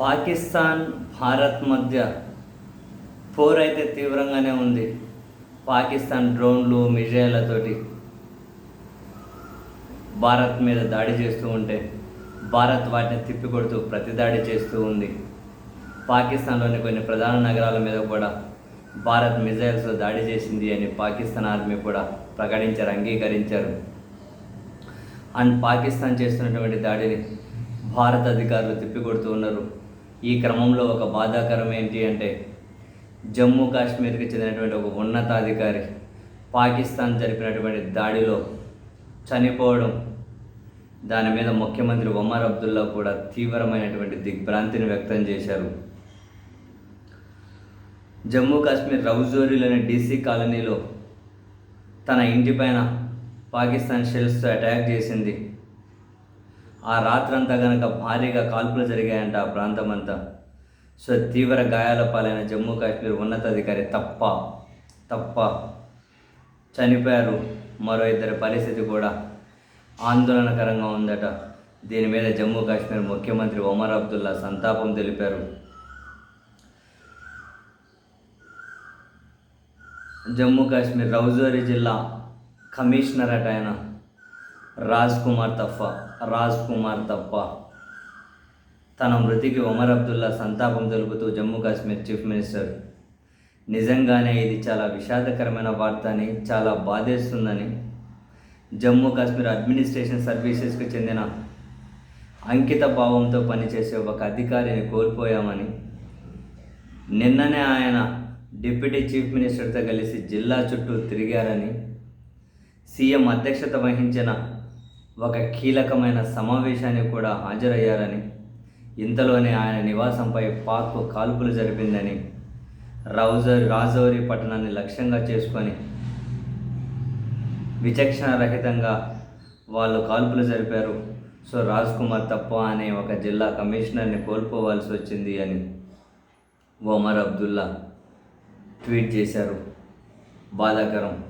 పాకిస్తాన్ భారత్ మధ్య పోర్ అయితే తీవ్రంగానే ఉంది. పాకిస్తాన్ డ్రోన్లు మిజైళ్ళతోటి భారత్ మీద దాడి చేస్తూ ఉంటే భారత్ వాటిని తిప్పికొడుతూ ప్రతిదాడి చేస్తూ ఉంది. పాకిస్తాన్లోని కొన్ని ప్రధాన నగరాల మీద కూడా భారత్ మిజైల్స్ దాడి చేసింది అని పాకిస్తాన్ ఆర్మీ కూడా ప్రకటించారు అంగీకరించారు. అండ్ పాకిస్తాన్ చేస్తున్నటువంటి దాడిని భారత అధికారులు తిప్పికొడుతూ ఉన్నారు. ఈ క్రమంలో ఒక బాధాకరం ఏంటి అంటే జమ్మూ కాశ్మీర్కి చెందినటువంటి ఒక ఉన్నతాధికారి పాకిస్తాన్ జరిపినటువంటి దాడిలో చనిపోవడం దాని మీద ముఖ్యమంత్రి ఒమర్ అబ్దుల్లా కూడా తీవ్రమైనటువంటి దిగ్భ్రాంతిని వ్యక్తం చేశారు. జమ్మూ కాశ్మీర్ రౌజోరీలోని డీసీ కాలనీలో తన ఇంటిపైన పాకిస్తాన్ షెల్స్తో అటాక్ చేసింది. ఆ రాత్రంతా గనక భారీగా కాల్పులు జరిగాయంట ఆ ప్రాంతం అంతా సో తీవ్ర గాయాల పాలైన జమ్మూ కాశ్మీర్ ఉన్నతాధికారి తప్ప తప్ప చనిపోయారు. మరో ఇద్దరి పరిస్థితి కూడా ఆందోళనకరంగా ఉందట. దీని మీద జమ్మూ కాశ్మీర్ ముఖ్యమంత్రి ఒమర్ అబ్దుల్లా సంతాపం తెలిపారు. జమ్మూ కాశ్మీర్ రౌజోరి జిల్లా కమిషనర్ అట ఆయన. రాజ్ కుమార్ తప్ప రాజ్ కుమార్ తప్ప. తన మృతికి ఒమర్ అబ్దుల్లా సంతాపం తెలుపుతూ జమ్మూ కాశ్మీర్ చీఫ్ మినిస్టర్. నిజంగానే ఇది చాలా విషాదకరమైన వార్త అని చాలా బాధేస్తుందని జమ్మూ కాశ్మీర్ అడ్మినిస్ట్రేషన్ సర్వీసెస్కి చెందిన అంకిత భావంతో పనిచేసే ఒక అధికారిని కోల్పోయామని నిన్ననే ఆయన డిప్యూటీ చీఫ్ మినిస్టర్తో కలిసి జిల్లా చుట్టూ తిరిగారని సీఎం అధ్యక్షత వహించిన ఒక కీలకమైన సమావేశానికి కూడా హాజరయ్యారని ఇంతలోనే ఆయన నివాసంపై పాక్ కాల్పులు జరిపిందని రౌజర్ రాజౌరి పట్టణాన్ని లక్ష్యంగా చేసుకొని విచక్షణ రహితంగా వాళ్ళు కాల్పులు జరిపారు. సో రాజ్ కుమార్ తప్ప అనే ఒక జిల్లా కమిషనర్ని కోల్పోవాల్సి వచ్చింది అని ఒమర్ అబ్దుల్లా ట్వీట్ చేశారు. బాధాకరం.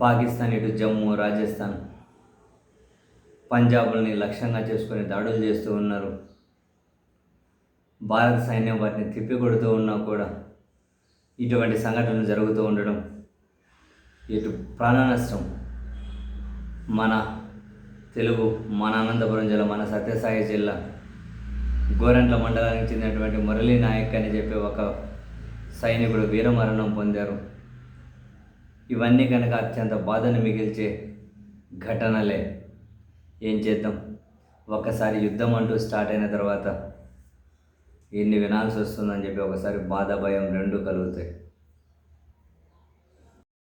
పాకిస్తాన్ ఇటు జమ్మూ రాజస్థాన్. పంజాబ్లని లక్ష్యంగా చేసుకొని దాడులు చేస్తూ ఉన్నారు. భారత సైన్యం వాటిని తిప్పికొడుతూ ఉన్నా కూడా ఇటువంటి సంఘటనలు జరుగుతూ ఉండడం ఇటు ప్రాణ నష్టం మన తెలుగు మన అనంతపురం జిల్లా మన సత్యసాయి జిల్లా గోరంట్ల మండలానికి చెందినటువంటి మురళీ నాయక్ అని చెప్పి ఒక సైనికుడు వీరమరణం పొందారు. ఇవన్నీ కనుక అత్యంత బాధను మిగిల్చే ఘటనలే. ఏం చేద్దాం? ఒక్కసారి యుద్ధం అంటూ స్టార్ట్ అయిన తర్వాత ఎన్ని వినాల్సి వస్తుందని చెప్పి ఒకసారి బాధ భయం రెండు కలుగుతాయి.